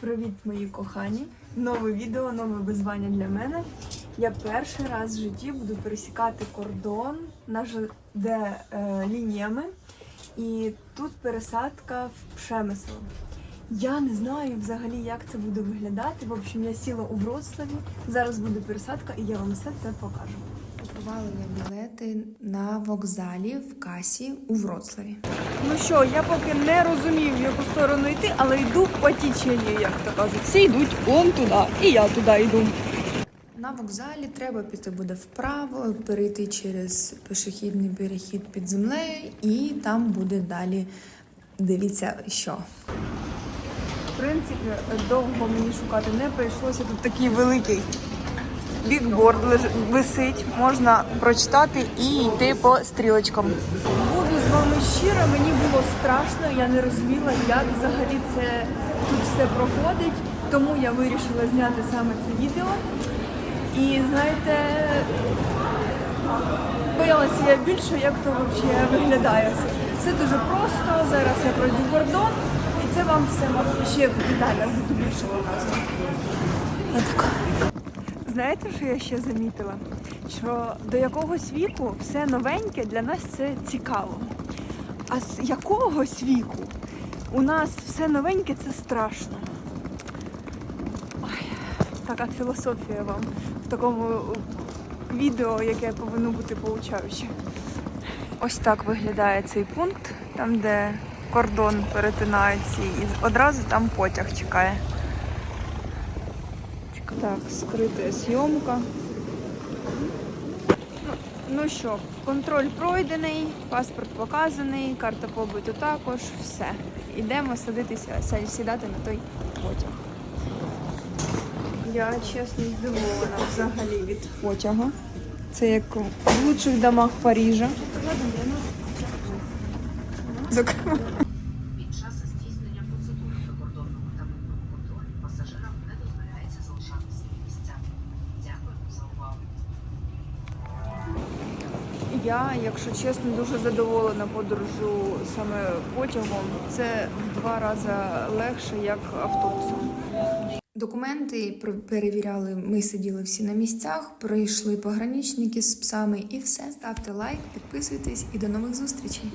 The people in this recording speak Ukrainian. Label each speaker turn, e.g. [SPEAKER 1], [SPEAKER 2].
[SPEAKER 1] Привіт, мої кохані! Нове відео, нове визвання для мене. Я перший раз в житті буду пересікати кордон на ЖД е, лініями, і тут пересадка в Пшемисло. Я не знаю взагалі, як це буде виглядати. В общем, я сіла у Вроцлаві. Зараз буде пересадка, і я вам все це покажу.
[SPEAKER 2] Купували я білети на вокзалі в касі у Вроцлаві.
[SPEAKER 1] Ну що, я поки не розумію, в яку сторону йти, але йду по теченню, як то кажуть. Всі йдуть он туди, і я туди йду.
[SPEAKER 2] На вокзалі треба піти буде вправо, перейти через пішохідний перехід під землею, і там буде далі. Дивіться, що.
[SPEAKER 1] Принципі, довго мені шукати не прийшлося. Тут такий великий бікборд висить, можна прочитати і йти по стрілочкам. Буду з вами щира, мені було страшно, я не розуміла, як взагалі це тут все проходить. Тому я вирішила зняти саме це відео. І знаєте, боялася я більше, як то взагалі виглядає все. Дуже просто. Зараз я пройду кордон, це вам все ще в деталях буду більше показувати. Знаєте, що я ще замітила? Що до якогось віку все новеньке для нас це цікаво. А з якогось віку у нас все новеньке це страшно. Ой, така філософія вам в такому відео, яке повинно бути поучаюче. Ось так виглядає цей пункт, там, де кордон перетинається, і одразу там потяг чекає. Так, скрита зйомка. Ну, Ну що, контроль пройдений, паспорт показаний, карта побуту також, все. Ідемо садитися, сідати на той потяг. Я чесно здивована взагалі від потягу. Це як в лучших домах Парижа. Зокрема. Я, якщо чесно, дуже задоволена подорожу саме потягом. Це в два рази легше, як автобусом.
[SPEAKER 2] Документи перевіряли, ми сиділи всі на місцях, пройшли пограничники з псами і все. Ставте лайк, підписуйтесь і до нових зустрічей.